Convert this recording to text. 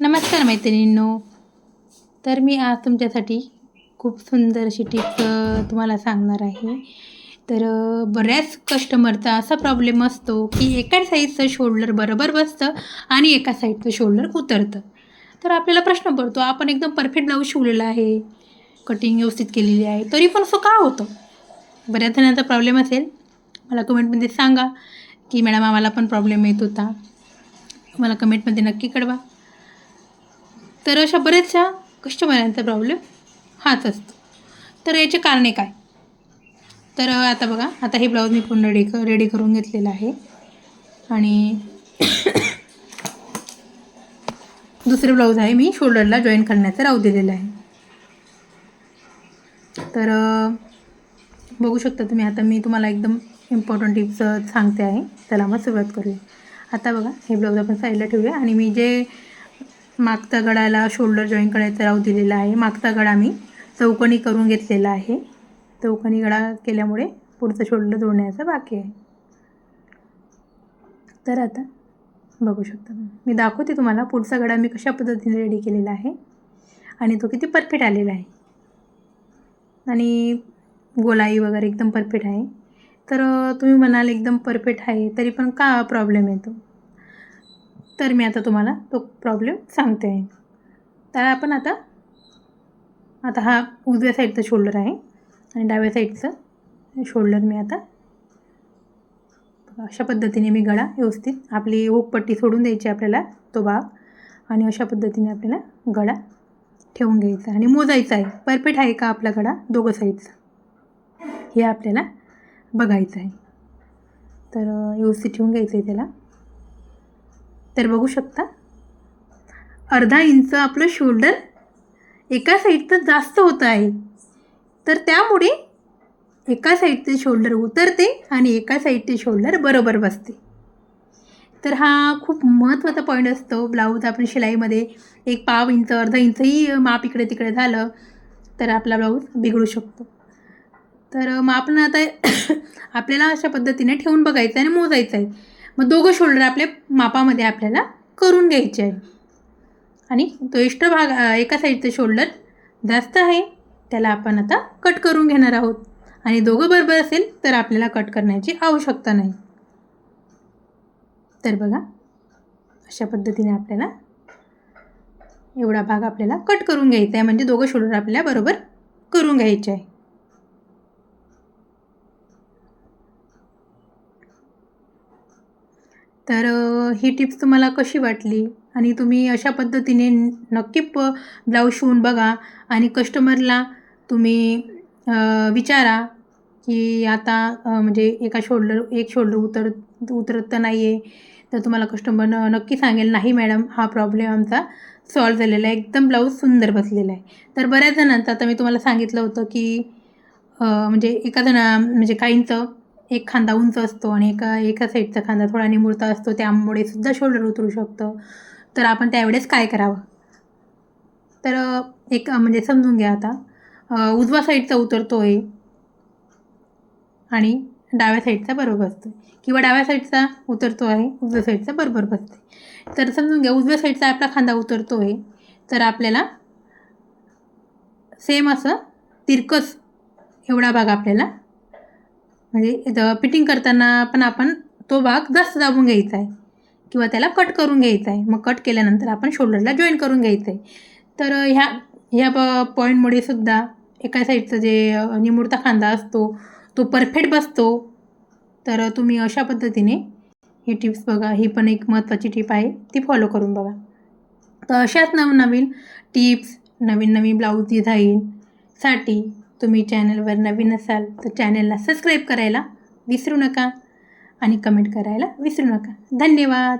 नमस्कार मैत्रिणींनो. तर मी आज तुमच्यासाठी खूप सुंदर अशी टिप्स तुम्हाला सांगणार आहे. तर बऱ्याच कस्टमरचा असा प्रॉब्लेम असतो की एका साईडचं शोल्डर बरोबर बसतं आणि एका साईडचं शोल्डर उतरतं. तर आपल्याला प्रश्न पडतो आपण एकदम परफेक्ट ब्लाऊज शिवलेला आहे कटिंग व्यवस्थित केलेली आहे तरी पण असं का होतं? बऱ्याच जणांचा प्रॉब्लेम असेल. मला कमेंटमध्ये सांगा की मॅडम आम्हाला पण प्रॉब्लेम येत होता. मला कमेंटमध्ये नक्की कळवा. तर अशा बऱ्याचशा कस्टमरांचा प्रॉब्लेम हाच असतो. तर याचे कारणे काय? तर आता बघा आता हे ब्लाऊज मी पूर्ण रेडी क रेडी करून घेतलेलं आहे. आणि दुसरे ब्लाऊज आहे मी शोल्डरला जॉईन करण्याचं राहू दिलेलं आहे. तर बघू शकता तुम्ही आता मी तुम्हाला एकदम इम्पॉर्टंट टिप्स सांगते आहे. त्याला मग सुरुवात करूया. आता बघा हे ब्लाऊज आपण साईडला ठेवूया. आणि मी जे मागचा गळाला शोल्डर जॉईन करायचा राहू दिलेला आहे. मागचा गळा मी चौकणी करून घेतलेला आहे. चौकणी गळा केल्यामुळे पुढचं शोल्डर जोडण्याचं बाकी आहे. तर आता बघू शकता मी दाखवते तुम्हाला पुढचा गळा मी कशा पद्धतीने रेडी केलेला आहे. आणि तो किती परफेक्ट आलेला आहे. आणि गोलाई वगैरे एकदम परफेक्ट आहे. तर तुम्ही म्हणाल एकदम परफेक्ट आहे तरी पण का प्रॉब्लेम येतो? तर मी आता तुम्हाला तो प्रॉब्लेम सांगते. आहे तर आपण आता आता हा उजव्या साईडचा शोल्डर आहे आणि डाव्या साईडचं शोल्डर मी आता अशा पद्धतीने मी गळा व्यवस्थित आपली ओकपट्टी सोडून द्यायची आपल्याला तो भाग. आणि अशा पद्धतीने आपल्याला गळा ठेवून घ्यायचा आणि मोजायचा आहे. परफेक्ट आहे का आपला गळा? दोघं साईडचा हे आपल्याला बघायचं आहे. तर व्यवस्थित ठेवून घ्यायचं आहे त्याला. तर बघू शकता. अर्धा इंच आपलं शोल्डर एका साईडचं जास्त होतं आहे. तर त्यामुळे एका साईडचे शोल्डर उतरते आणि एका साईडचे शोल्डर बरोबर बसते. तर हा खूप महत्त्वाचा पॉईंट असतो. ब्लाऊज आपण शिलाईमध्ये एक पाव इंच अर्धा इंचही माप इकडे तिकडे झालं तर आपला ब्लाऊज बिघडू शकतो. तर मग आपण आता आपल्याला अशा पद्धतीने ठेवून बघायचं आहे आणि मोजायचं आहे. मग दोघं शोल्डर आपल्या मापामध्ये आपल्याला करून घ्यायचे आहे. आणि तो एक्स्ट्रा भाग एका साईडचं शोल्डर जास्त आहे त्याला आपण आता कट करून घेणार आहोत. आणि दोघं बरोबर असेल तर आपल्याला कट करण्याची आवश्यकता नाही. तर बघा अशा पद्धतीने आपल्याला एवढा भाग आपल्याला कट करून घ्यायचा आहे. म्हणजे दोघं शोल्डर आपल्याला बरोबर करून घ्यायचे आहे. तर ही टिप्स तुम्हाला कशी वाटली? आणि तुम्ही अशा पद्धतीने नक्की प ब्लाऊज शिवून बघा. आणि कस्टमरला तुम्ही विचारा की आता म्हणजे एका शोल्डर एक शोल्डर उतर उतरत तर नाही आहे तर तुम्हाला कस्टमर नक्की सांगेल नाही मॅडम हा प्रॉब्लेम आमचा सॉल्व झालेला आहे. एकदम ब्लाऊज सुंदर बसलेला आहे. तर बऱ्याच जणांचं आता मी तुम्हाला सांगितलं होतं की म्हणजे एका जण म्हणजे काहींचं एक खांदा उंच असतो आणि एका एका साईडचा खांदा थोडा निमुळता असतो त्यामुळे सुद्धा शोल्डर उतरू शकतं. तर आपण त्यावेळेस काय करावं? तर एक म्हणजे समजून घ्या आता. उजवा साईडचा उतरतो आहे आणि डाव्या साईडचा बरोबर बसतो किंवा डाव्या साईडचा उतरतो आहे उजव्या साईडचा बरोबर बसते तर समजून घ्या उजव्या साईडचा आपला खांदा उतरतो आहे तर आपल्याला सेम असं तिरकस एवढा भाग आपल्याला म्हणजे फिटिंग करताना पण आपण तो भाग जास्त दाबून घ्यायचा आहे किंवा त्याला कट करून घ्यायचा आहे मग कट केल्यानंतर आपण शोल्डरला जॉईन करून घ्यायचं आहे तर ह्या ह्या प पॉईंटमुळे सुद्धा एका साईडचं जे निमुडता खांदा असतो तो परफेक्ट बसतो. तर तुम्ही अशा पद्धतीने ही टिप्स बघा. ही पण एक महत्त्वाची टिप आहे. ती फॉलो करून बघा. तर अशाच नवनवीन टिप्स नवीन नवीन ब्लाऊज डिझाईनसाठी तुम्ही चॅनलवर नवीन असाल तर चॅनलला सबस्क्राईब करायला विसरू नका आणि कमेंट करायला विसरू नका. धन्यवाद.